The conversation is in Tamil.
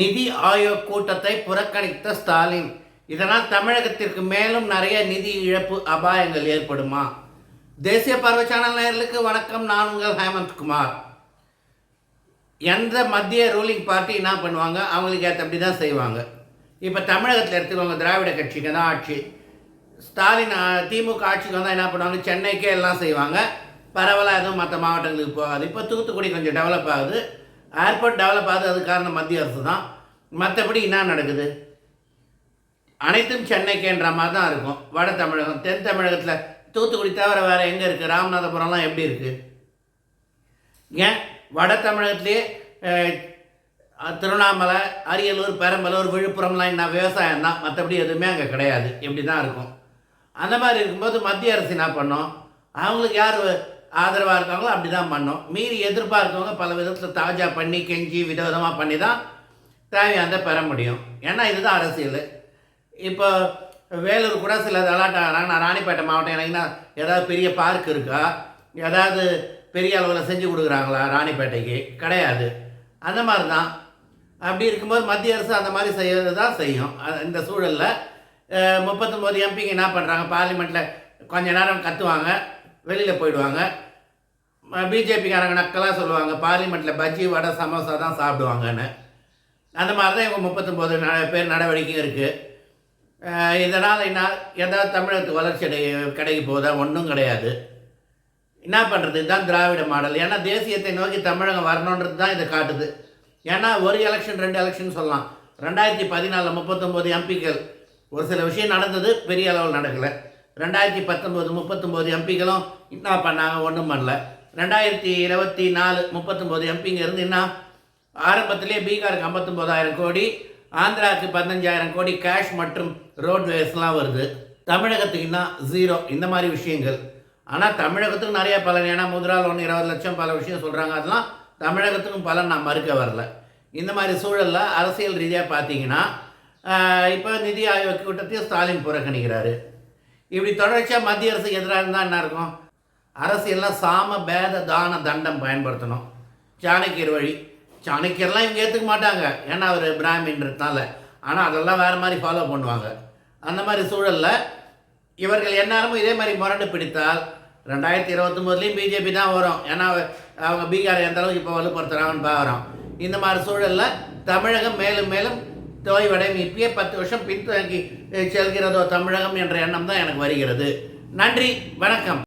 நிதி ஆயோக் கூட்டத்தை புறக்கணித்த ஸ்டாலின். இதனால் தமிழகத்திற்கு மேலும் நிறைய நிதி இழப்பு அபாயங்கள் ஏற்படுமா? தேசிய பார்வை சேனல் நேர்களுக்கு வணக்கம். நான் உங்கள் ஹேமந்த்குமார் எந்த மத்திய ரூலிங் பார்ட்டி என்ன பண்ணுவாங்க? அவங்களுக்கு ஏற்றபடி தான் செய்வாங்க. இப்போ தமிழகத்தில் எடுத்துக்கோங்க திராவிட கட்சிக்கு தான் ஆட்சி. ஸ்டாலின் திமுக ஆட்சிக்கு வந்தால் என்ன பண்ணுவாங்க? சென்னைக்கே எல்லாம் செய்வாங்க. பரவலாக எதுவும் மற்ற மாவட்டங்களுக்கு போகாது. இப்போ தூத்துக்குடி கொஞ்சம் டெவலப் ஆகுது. ஏர்போர்ட் டெவலப் ஆகுது அது காரணம் மத்திய அரசு தான். மற்றபடி என்ன நடக்குது? அனைத்தும் சென்னைக்கேன்ற மாதிரி தான் இருக்கும். வட தமிழகம் தென் தமிழகத்தில் தூத்துக்குடி தவிர வேறு எங்கே இருக்குது ராமநாதபுரம்லாம் எப்படி இருக்குது ஏன்? வட தமிழகத்திலே திருவண்ணாமலை அரியலூர் பெரம்பலூர் விழுப்புரம்லாம் என்ன விவசாயம் தான். மற்றபடி எதுவுமே அங்கே கிடையாது. இப்படி தான் இருக்கும்? அந்த மாதிரி இருக்கும்போது மத்திய அரசு என்ன பண்ணோம்? அவங்களுக்கு யார் ஆதரவாக இருக்காங்களோ அப்படி தான் பண்ணோம். மீறி எதிர்பார்க்கவங்க பல விதத்தில் தாஜா பண்ணி கெஞ்சி விதவிதமாக பண்ணி தான் தேவையானதை பெற முடியும். ஏன்னா இதுதான் அரசியல். இப்போ வேலூர் கூட சில தலாட்டாகிறாங்க நான் ராணிப்பேட்டை மாவட்டம் எனக்குன்னா ஏதாவது பெரிய பார்க் இருக்கா? ஏதாவது பெரிய அளவில் செஞ்சு கொடுக்குறாங்களா ராணிப்பேட்டைக்கு? கிடையாது. அந்த மாதிரி தான் அப்படி இருக்கும்போது மத்திய அரசு அந்த மாதிரி செய்யறது தான் செய்யும் இந்த சூழலில் முப்பத்தொம்போது எம்பிங்க என்ன பண்ணுறாங்க பார்லிமெண்ட்டில் கொஞ்ச நேரம் கத்துவாங்க. வெளியில் போயிடுவாங்க. பிஜேபிக்காரங்க நக்கலாக சொல்லுவாங்க. பார்லிமெண்ட்டில் பஜ்ஜி வடை சமோசா தான் சாப்பிடுவாங்கன்னு. அந்த மாதிரி தான் இவங்க முப்பத்தொம்போது ந பேர் நடவடிக்கை இருக்குது இதனால் என்ன ஏதாவது தமிழகத்துக்கு வளர்ச்சி அடை கிடைக்க போதா? ஒன்றும் கிடையாது. என்ன பண்ணுறது இதுதான் திராவிட மாடல். ஏன்னா தேசியத்தை நோக்கி தமிழகம் வரணுன்றது தான் இதை காட்டுது. ஏன்னா ஒரு எலெக்ஷன் ரெண்டு எலெக்ஷன் சொல்லலாம். ரெண்டாயிரத்தி பதினாலில் முப்பத்தொம்போது எம்பிக்கள். ஒரு சில விஷயம் நடந்தது பெரிய அளவில் நடக்கலை. ரெண்டாயிரத்தி பத்தொம்போது முப்பத்தொம்போது எம்பிக்களும் என்ன பண்ணாங்க ஒன்றும் பண்ணல. ரெண்டாயிரத்தி இருபத்தி நாலு முப்பத்தொம்போது எம்பிங்க இருந்து என்ன ஆரம்பத்திலே பீகாருக்கு ஐம்பத்தொம்போதாயிரம் கோடி ஆந்திராவுக்கு பதினஞ்சாயிரம் கோடி கேஷ் மற்றும் ரோட்வேஸ்லாம் வருது. தமிழகத்துக்குன்னா ஜீரோ இந்த மாதிரி விஷயங்கள். ஆனால் தமிழகத்துக்கும் நிறைய பலன் ஏன்னா முத்ரா லோன் இருபது லட்சம் பல விஷயம் சொல்கிறாங்க அதெல்லாம் தமிழகத்துக்கும் பலன் நான் மறுக்க வரல. இந்த மாதிரி சூழலில் அரசியல் ரீதியாக பார்த்தீங்கன்னா இப்போ நிதி ஆயோக் கூட்டத்தையும் ஸ்டாலின் புறக்கணிக்கிறாரு. இப்படி தொடர்ச்சியாக மத்திய அரசுக்கு எதிராக இருந்தால் என்ன இருக்கும்? அரசியலில் சாம பேத தான தண்டம் பயன்படுத்தணும். சாணக்கியர் வழி. சாணக்கியர்லாம் இவங்க ஏற்றுக்க மாட்டாங்க. ஏன்னா அவர் பிராமின்றதுனால. ஆனால் அதெல்லாம் வேறு மாதிரி ஃபாலோ பண்ணுவாங்க. அந்த மாதிரி சூழலில் இவர்கள் எந்நேரமும் இதே மாதிரி முரண்டு பிடித்தால் ரெண்டாயிரத்தி இருபத்தொம்போதுலேயும் பிஜேபி தான் வரும். ஏன்னா அவங்க பீகார் எந்த அளவுக்கு இப்போ வலுப்படுத்துகிறாங்கன்னு பார்க்குறோம் இந்த மாதிரி சூழலில் தமிழகம் மேலும் மேலும் தோய்வடையும் இப்பயே பத்து வருஷம் பின்தங்கி செல்கிறதோ தமிழகம் என்ற எண்ணம் தான் எனக்கு வருகிறது. நன்றி வணக்கம்.